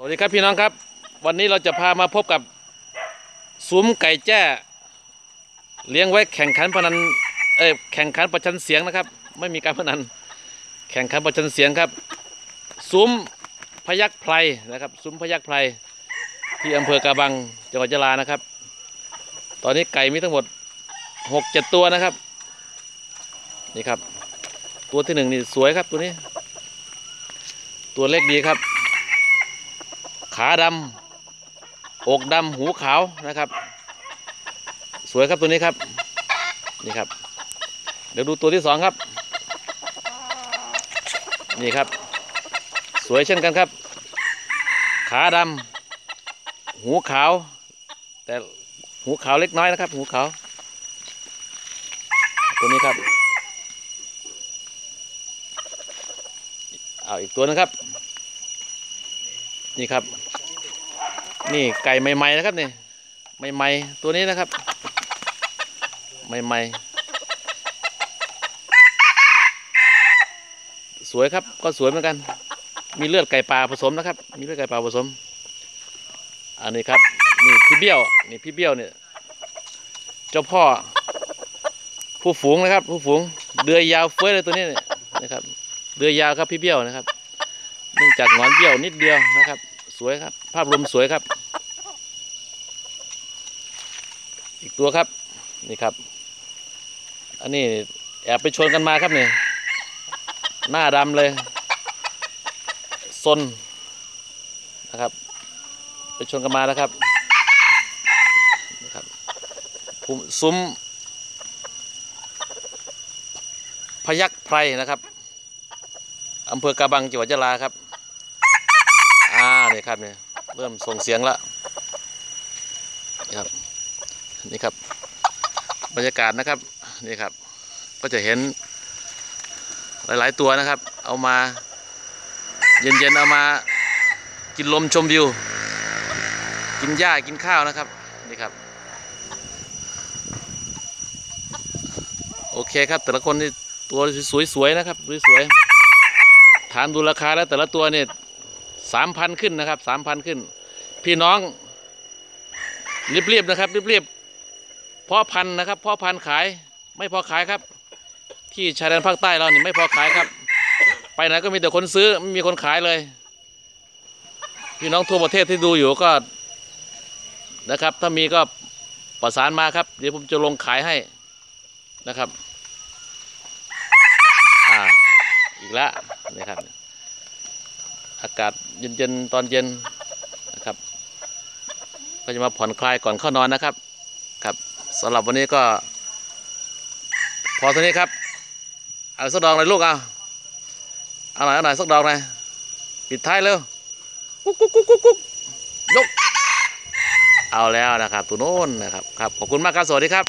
สวัสดีครับพี่น้องครับ วันนี้เราจะพามาพบกับซุ้มไก่แจ้ เลี้ยงไว้แข่งขันพนันเอ้ยแข่งขันประชันเสียงนะครับ ไม่มีการพนัน แข่งขันประชันเสียงครับซุ้มพยักไพรนะครับซุ้มพยักไพรที่อำเภอกาบังจังหวัดยะลานะครับ ตอนนี้ไก่มีทั้งหมดหกเจ็ดตัวนะครับนี่ครับ ตัวที่หนึ่งนี่สวยครับตัวนี้ ตัวเล็กดีครับ ขาดำอกดำหูขาวนะครับ สวยครับตัวนี้ครับ นี่ครับ เดี๋ยวดูตัวที่สองครับ นี่ครับ สวยเช่นกันครับ ขาดำหูขาว แต่หูขาวเล็กน้อยนะครับ หูขาว ตัวนี้ครับเอาอีกตัวนึงครับ นี่ครับ นี่ไก่ใหม่ๆนะครับนี่ใหม่ๆตัวนี้นะครับ ใหม่ๆสวยครับก็สวยเหมือนกัน มีเลือดไก่ป่าผสมนะครับ มีเลือดไก่ป่าผสม อันนี้ครับนี่พี่เบี้ยวนี่พี่เบี้ยวเนี่ยเจ้าพ่อ ผู้ฝูงนะครับ ผู้ฝูงเดือยยาวเฟ้ยเลยตัวนี้เนี่ยนะครับเดือยยาวครับพี่เบี้ยวนะครับ เนื่องจากหงอนเบี้ยวนิดเดียวนะครับ สวยครับ ภาพรวมสวยครับ อีกตัวครับ นี่ครับ อันนี้แอบไปชวนกันมาครับเนี่ยหน้าดำเลยซนนะครับ ไปชวนกันมาแล้วครับนี่ครับภูมิซุ้มพยักไพรนะครับอำเภอกาบังจังหวัดยะลาครับ อ่านี่ครับเนี่ยเริ่มส่งเสียงแล้วนี่ครับนี่ครับ บรรยากาศนะครับนี่ครับ ก็จะเห็นหลาย ๆ ตัวนะครับ เอามา เย็น ๆ เอามากินลมชมวิว กินหญ้ากินข้าวนะครับนี่ครับ โอเคครับแต่ละคนนี่ตัวสวย ๆ นะครับสวยๆถามดูราคาแล้วแต่ละตัวเนี่ย สามพันขึ้นนะครับสามพันขึ้น พี่น้องรีบๆนะครับรีบๆเพาะพันนะครับเพาะพันขายไม่พอขายครับ ที่ชายแดนภาคใต้เราเนี่ไม่พอขายครับ ไปไหนก็มีแต่คนซื้อไม่มีคนขายเลย พี่น้องทั่วประเทศที่ดูอยู่ก็นะครับ ถ้ามีก็ประสานมาครับ เดี๋ยวผมจะลงขายให้นะครับ อ่า อีกแล้วนะครับ อากาศเย็นๆตอนเย็นนะครับ ก็จะมาผ่อนคลายก่อนเข้านอนนะครับ ครับสำหรับวันนี้ก็ พอเท่านี้ครับเอาสักดอกหน่อยลูกเอาเอาหน่อยเอาหน่อยสักดอกหน่อยปิดท้ายเร็วกุ๊กกุ๊กกุ๊กกุ๊กกุ๊กยกเอาแล้วนะครับตัวโน้นนะครับครับขอบคุณมากครับสวัสดีครับ